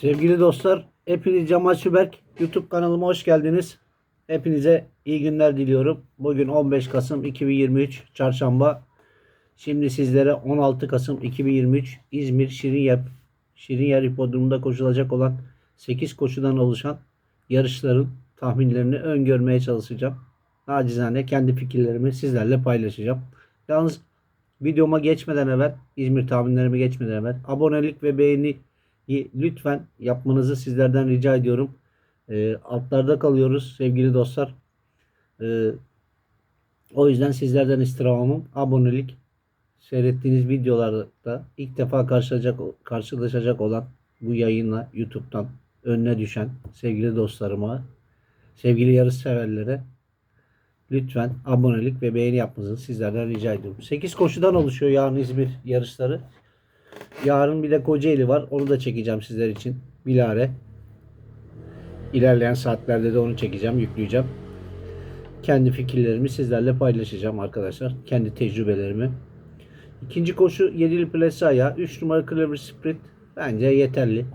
Sevgili dostlar, hepiniz Cemal Süberk YouTube kanalıma hoş geldiniz. Hepinize iyi günler diliyorum. Bugün 15 Kasım 2023 Çarşamba. Şimdi sizlere 16 Kasım 2023 İzmir Şirinyer Şirinyer Hipodromu'nda koşulacak olan 8 koşudan oluşan yarışların tahminlerini öngörmeye çalışacağım. Nacizane kendi fikirlerimi sizlerle paylaşacağım. Yalnız videoma geçmeden evvel, İzmir tahminlerime geçmeden evvel abonelik ve beğeni lütfen yapmanızı sizlerden rica ediyorum. E, altlarda kalıyoruz sevgili dostlar. E, o yüzden sizlerden istirhamım abonelik. Seyrettiğiniz videolarda ilk defa karşılaşacak, karşılaşacak olan bu yayınla YouTube'dan önüne düşen sevgili dostlarıma, sevgili yarış severlere lütfen abonelik ve beğeni yapmanızı sizlerden rica ediyorum. 8 koşudan oluşuyor yarın İzmir yarışları. Yarın bir de Kocaeli var. Onu da çekeceğim sizler için. Bilare. İlerleyen saatlerde de onu çekeceğim, yükleyeceğim. Kendi fikirlerimi sizlerle paylaşacağım arkadaşlar. Kendi tecrübelerimi. İkinci koşu 7'li plase ayağı. 3 numara Clever Sprint. Bence yeterli.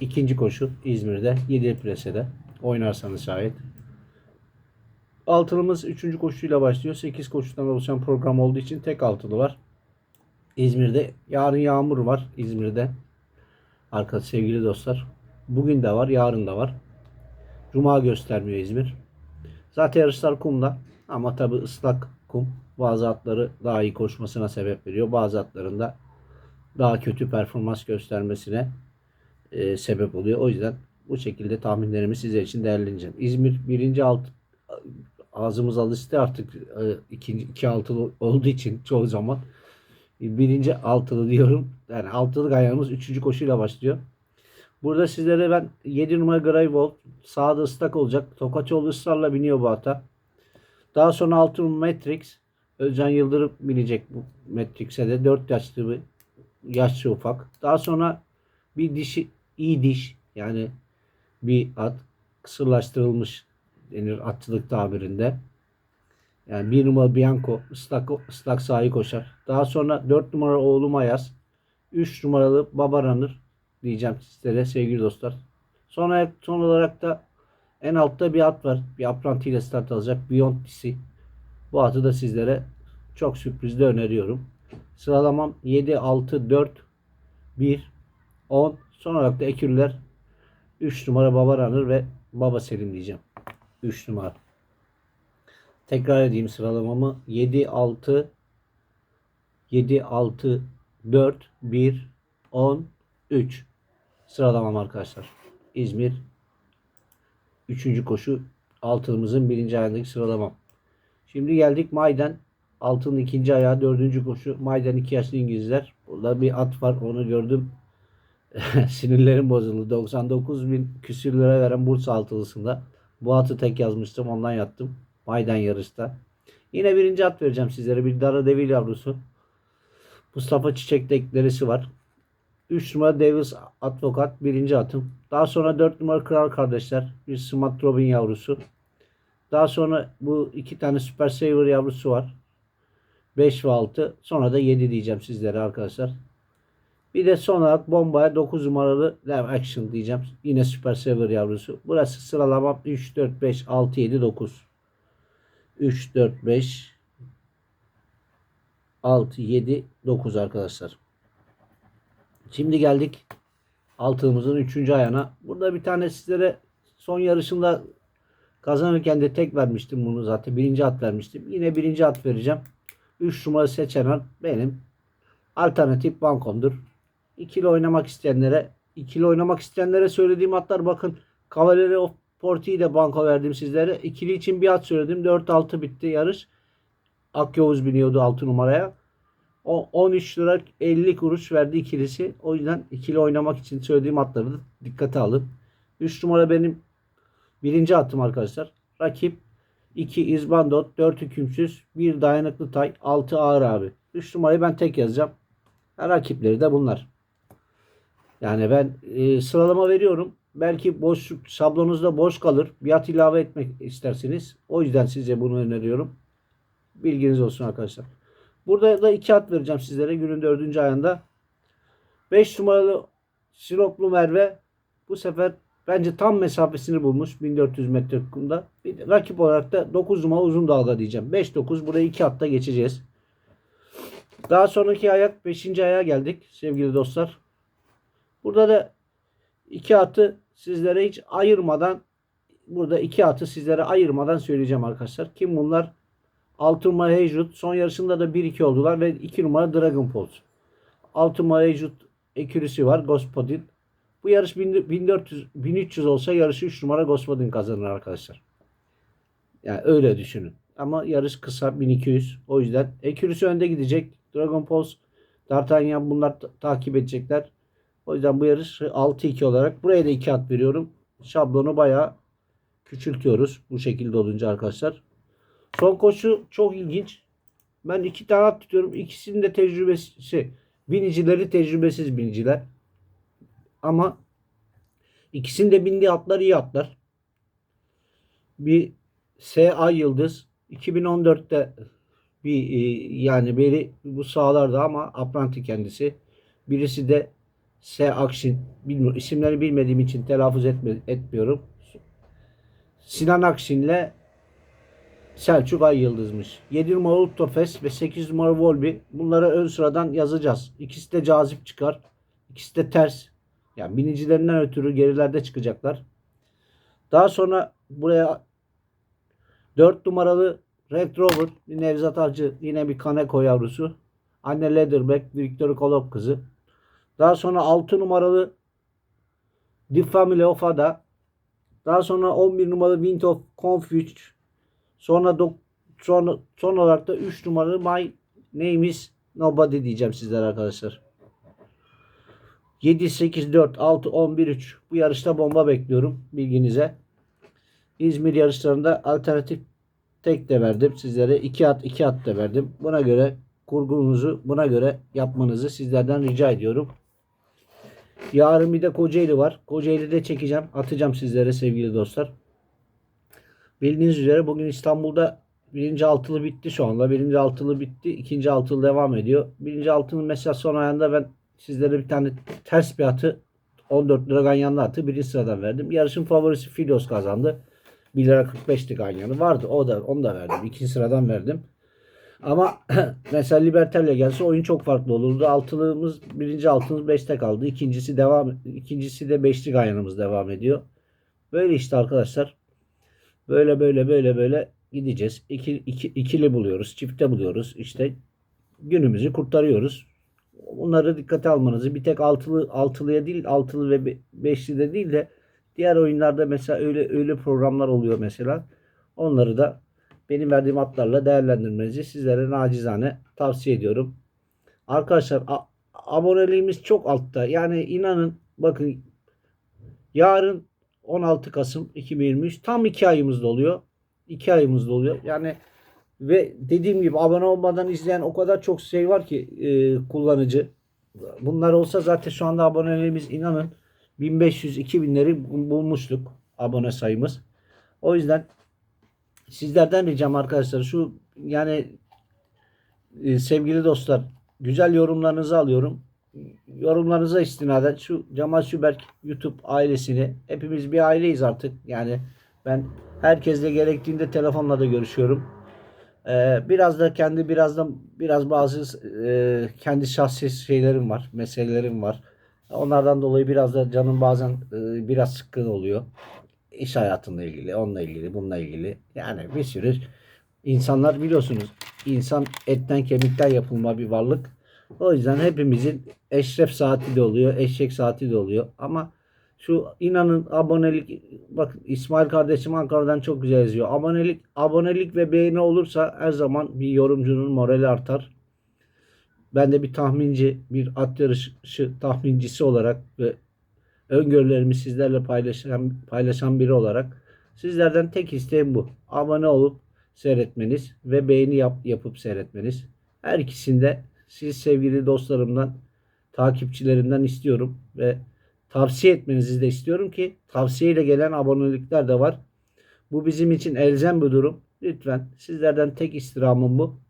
İkinci koşu İzmir'de 7'li plasede. Oynarsanız şayet. Altılımız 3. koşuyla başlıyor. 8 koşudan oluşan program olduğu için tek altılı var. İzmir'de yarın yağmur var İzmir'de. Arka sevgili dostlar. Bugün de var, yarın da var. Cuma göstermiyor İzmir. Zaten yarışlar kumda ama tabi ıslak kum bazı atları daha iyi koşmasına sebep veriyor. Bazı atların da daha kötü performans göstermesine e, sebep oluyor. O yüzden bu şekilde tahminlerimi sizler için değerlendireceğim. İzmir birinci alt ağzımız alıştı artık e, ikinci iki altılı olduğu için çoğu zaman birinci altılı diyorum. Yani altılık ayağımız üçüncü koşuyla başlıyor. Burada sizlere ben 7 numara Greyvolt sağda ıslak olacak. Tokaçoğlu ısrarla biniyor bu ata. Daha sonra 6 numara Matrix. Özcan Yıldırım binecek bu Matrix'e de. 4 yaşlı bir yaşlı ufak. Daha sonra bir dişi iyi diş yani bir at kısırlaştırılmış denir atçılık tabirinde. Yani bir numara Bianco ıslak, ıslak sahayı koşar. Daha sonra 4 numara oğlum Ayaz. 3 numaralı Baba Runner diyeceğim sizlere sevgili dostlar. Sonra son olarak da en altta bir at var. Bir apranti ile start alacak. Beyond DC. Bu atı da sizlere çok sürprizli öneriyorum. Sıralamam 7, 6, 4, 1, 10. Son olarak da ekürler 3 numara Baba Runner ve Baba Selim diyeceğim. 3 numara. Tekrar edeyim sıralamamı. 7, 6, 7, 6, 4, 1, 10, 3. Sıralamam arkadaşlar. İzmir 3. koşu altımızın birinci ayağındaki sıralamam. Şimdi geldik Mayden. Altının ikinci ayağı dördüncü koşu. Mayden iki yaşlı İngilizler. Burada bir at var onu gördüm. Sinirlerim bozuldu. 99 bin küsür lira veren Bursa altılısında. Bu atı tek yazmıştım ondan yattım. Mayden yarışta. Yine birinci at vereceğim sizlere. Bir Dara Devil yavrusu. Mustafa Çiçek deklerisi var. 3 numara Davis Advokat birinci atım. Daha sonra 4 numara Kral Kardeşler. Bir Smart Robin yavrusu. Daha sonra bu iki tane Super Saver yavrusu var. 5 ve 6. Sonra da 7 diyeceğim sizlere arkadaşlar. Bir de son olarak bombaya 9 numaralı Live Action diyeceğim. Yine Super Saver yavrusu. Burası sıralamam 3, 4, 5, 6, 7, 9. 3, 4, 5, 6, 7, 9 arkadaşlar. Şimdi geldik altımızın 3. ayağına. Burada bir tane sizlere son yarışında kazanırken de tek vermiştim bunu zaten. Birinci at vermiştim. Yine birinci at vereceğim. 3 numara seçen at benim alternatif bankomdur. İkili oynamak isteyenlere ikili oynamak isteyenlere söylediğim atlar bakın Cavalier of Porti'yi de banko verdim sizlere. İkili için bir at söyledim. 4-6 bitti yarış. Akyavuz biniyordu 6 numaraya. O 13 lira 50 kuruş verdi ikilisi. O yüzden ikili oynamak için söylediğim atları da dikkate alın. 3 numara benim birinci attım arkadaşlar. Rakip 2 İzbandot, 4 hükümsüz, 1 dayanıklı tay, 6 ağır abi. 3 numarayı ben tek yazacağım. Rakipleri de bunlar. Yani ben e, sıralama veriyorum. Belki boş şablonunuzda boş kalır. Bir at ilave etmek isterseniz. O yüzden size bunu öneriyorum. Bilginiz olsun arkadaşlar. Burada da iki at vereceğim sizlere günün dördüncü ayında. 5 numaralı Sinoplu Merve bu sefer bence tam mesafesini bulmuş 1400 metre kumda. Bir rakip olarak da 9 numara uzun dalga diyeceğim. 5-9 burayı 2 hatta geçeceğiz. Daha sonraki ayak 5. ayağa geldik sevgili dostlar. Burada da iki atı sizlere hiç ayırmadan burada iki atı sizlere ayırmadan söyleyeceğim arkadaşlar. Kim bunlar? 6 numara Heyjut. Son yarışında da 1-2 oldular ve 2 numara Dragon Pulse. 6 numara Heyjut ekürisi var. Gospodin. Bu yarış 1400 1300 olsa yarışı 3 numara Gospodin kazanır arkadaşlar. Yani öyle düşünün. Ama yarış kısa 1200. O yüzden ekürisi önde gidecek. Dragon Pulse, D'Artagnan bunlar ta- takip edecekler. O yüzden bu yarış 6-2 olarak buraya da 2 at veriyorum. Şablonu bayağı küçültüyoruz bu şekilde olunca arkadaşlar. Son koşu çok ilginç. Ben iki tane at tutuyorum. İkisinin de tecrübesi binicileri tecrübesiz biniciler. Ama ikisinin de bindiği atlar iyi atlar. Bir SA Yıldız 2014'te bir e, yani beri bu sahalarda ama apranti kendisi. Birisi de S Akşin. Bilmiyorum isimleri bilmediğim için telaffuz etme, etmiyorum. Sinan Akşin'le Selçuk Ay Yıldız'mış. 7 numara Ultrafes ve 8 numara Volbi. Bunları ön sıradan yazacağız. İkisi de cazip çıkar. İkisi de ters. Yani binicilerinden ötürü gerilerde çıkacaklar. Daha sonra buraya 4 numaralı Red Rover, Nevzat Avcı, yine bir Kaneko yavrusu. Anne Leatherback, Victor Kolop kızı. Daha sonra 6 numaralı The Family of Ada. Daha sonra 11 numaralı Wind of Confuge. Sonra dok- sonra son olarak da 3 numaralı My Name is Nobody diyeceğim sizlere arkadaşlar. 7 8 4 6 11 3 bu yarışta bomba bekliyorum bilginize. İzmir yarışlarında alternatif tek de verdim sizlere. 2 at 2 at da verdim. Buna göre kurgunuzu buna göre yapmanızı sizlerden rica ediyorum. Yarın bir de Kocaeli var. Kocaeli'de çekeceğim. Atacağım sizlere sevgili dostlar. Bildiğiniz üzere bugün İstanbul'da birinci altılı bitti şu anda. Birinci altılı bitti. ikinci altılı devam ediyor. Birinci altının mesela son ayında ben sizlere bir tane ters bir atı 14 lira ganyanlı atı birinci sıradan verdim. Yarışın favorisi Filos kazandı. 1 lira 45'ti ganyanı. Vardı. O da onu da verdim. İkinci sıradan verdim. Ama mesela Libertel'le gelse oyun çok farklı olurdu. Altılığımız birinci altımız 5'te kaldı. İkincisi devam ikincisi de beşli ganyanımız devam ediyor. Böyle işte arkadaşlar. Böyle böyle böyle böyle gideceğiz. İki, iki, ikili buluyoruz. Çifte buluyoruz. İşte günümüzü kurtarıyoruz. Bunları dikkate almanızı bir tek altılı altılıya değil altılı ve be- beşli de değil de diğer oyunlarda mesela öyle öyle programlar oluyor mesela. Onları da benim verdiğim atlarla değerlendirmenizi sizlere nacizane tavsiye ediyorum. Arkadaşlar aboneliğimiz çok altta. Yani inanın bakın yarın 16 Kasım 2023 tam 2 ayımız doluyor. 2 ayımız doluyor. Yani ve dediğim gibi abone olmadan izleyen o kadar çok şey var ki e, kullanıcı. Bunlar olsa zaten şu anda aboneliğimiz inanın 1500-2000'leri bulmuştuk abone sayımız. O yüzden sizlerden ricam arkadaşlar şu yani e, sevgili dostlar güzel yorumlarınızı alıyorum. Yorumlarınıza istinaden şu Cemal Süberk YouTube ailesini hepimiz bir aileyiz artık. Yani ben herkesle gerektiğinde telefonla da görüşüyorum. Ee, biraz da kendi biraz da biraz bazı e, kendi şahsi şeylerim var, meselelerim var. Onlardan dolayı biraz da canım bazen e, biraz sıkkın oluyor. İş hayatında ilgili, onunla ilgili, bununla ilgili. Yani bir sürü insanlar biliyorsunuz insan etten kemikten yapılma bir varlık. O yüzden hepimizin eşref saati de oluyor, eşek saati de oluyor. Ama şu inanın abonelik bak İsmail kardeşim Ankara'dan çok güzel yazıyor. Abonelik abonelik ve beğeni olursa her zaman bir yorumcunun morali artar. Ben de bir tahminci, bir at yarışı tahmincisi olarak ve öngörülerimi sizlerle paylaşan paylaşan biri olarak sizlerden tek isteğim bu. Abone olup seyretmeniz ve beğeni yap, yapıp seyretmeniz. Her ikisinde siz sevgili dostlarımdan, takipçilerimden istiyorum ve tavsiye etmenizi de istiyorum ki tavsiyeyle gelen abonelikler de var. Bu bizim için elzem bir durum. Lütfen sizlerden tek istirhamım bu.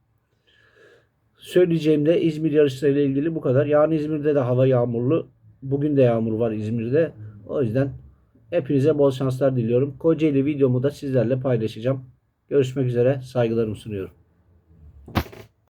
Söyleyeceğim de İzmir yarışlarıyla ilgili bu kadar. Yarın İzmir'de de hava yağmurlu. Bugün de yağmur var İzmir'de. O yüzden hepinize bol şanslar diliyorum. Kocaeli videomu da sizlerle paylaşacağım. Görüşmek üzere. Saygılarımı sunuyorum.